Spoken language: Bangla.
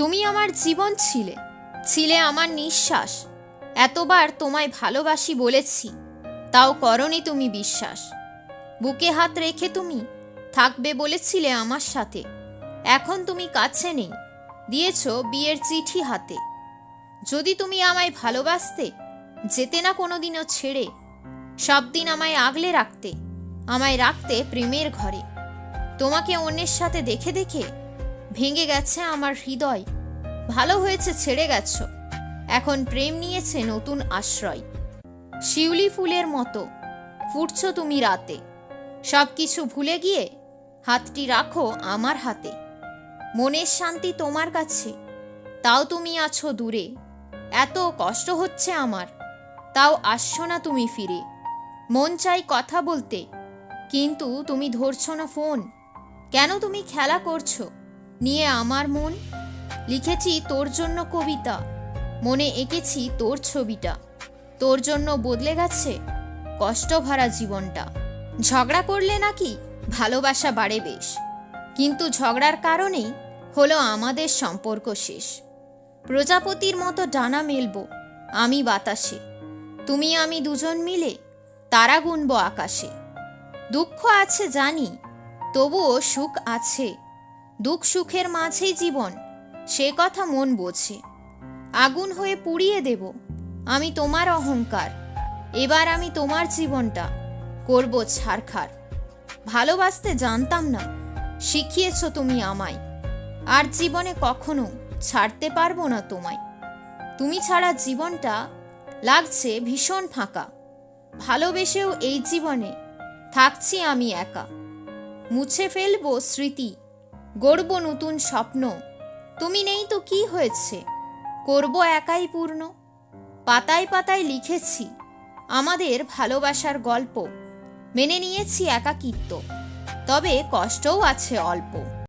তুমি আমার জীবন ছিলে ছিলে আমার নিঃশ্বাস। এতবার তোমায় ভালোবাসি বলেছি, তাও করনি তুমি বিশ্বাস। বুকে হাত রেখে তুমি থাকবে বলেছিলে আমার সাথে। এখন তুমি কাছে নেই, দিয়েছ বিয়ের চিঠি হাতে। যদি তুমি আমায় ভালোবাসতে, যেতে না কোনোদিনও ছেড়ে, সব দিন আমায় আগলে রাখতে, আমায় রাখতে প্রেমের ঘরে। তোমাকে অন্যের সাথে দেখে দেখে ভেঙে গেছে আমার হৃদয়। ভালো হয়েছে ছেড়ে গেছো। এখন প্রেম নিয়েছে নতুন আশ্রয়। শিউলি ফুলের মতো, ফুটছ তুমি রাতে। সব কিছু ভুলে গিয়ে হাতটি রাখো আমার হাতে। মনের শান্তি তোমার কাছে, তাও তুমি আছো দূরে। এত কষ্ট হচ্ছে আমার, তাও আসছো না তুমি ফিরে। মন চাই কথা বলতে, কিন্তু তুমি ধরছো না ফোন। কেন তুমি খেলা করছ? নিয়ে আমার মন, লিখেছি তোর জন্য কবিতা, মনে এঁকেছি তোর ছবিটা। তোর জন্য বদলে গেছে কষ্ট ভরা জীবনটা। ঝগড়া করলে নাকি ভালোবাসা বাড়ে বেশ, কিন্তু ঝগড়ার কারণেই হলো আমাদের সম্পর্ক শেষ। প্রজাপতির মতো ডানা মেলব আমি বাতাসে, তুমি আমি দুজন মিলে তারা গুনবো আকাশে। দুঃখ আছে জানি, তবুও সুখ আছে দুঃখ সুখের মাঝেই জীবন, সে কথা মন বোঝে। আগুন হয়ে পুড়িয়ে দেব, আমি তোমার অহংকার, এবার আমি তোমার জীবনটা করব ছারখার। ভালোবাসতে জানতাম না, শিখিয়েছ তুমি আমায়, আর জীবনে কখনো ছাড়তে পারব না তোমায়। তুমি ছাড়া জীবনটা লাগছে ভীষণ ফাঁকা, ভালোবেসেও এই জীবনে থাকছি আমি একা। মুছে ফেলব স্মৃতি গড়ব নতুন স্বপ্ন। তুমি নেই তো কি হয়েছে? করব একাই পূর্ণ। পাতায় পাতায় লিখেছি আমাদের ভালোবাসার গল্প। মেনে নিয়েছি একাকিত্ব। তবে কষ্টও আছে অল্প।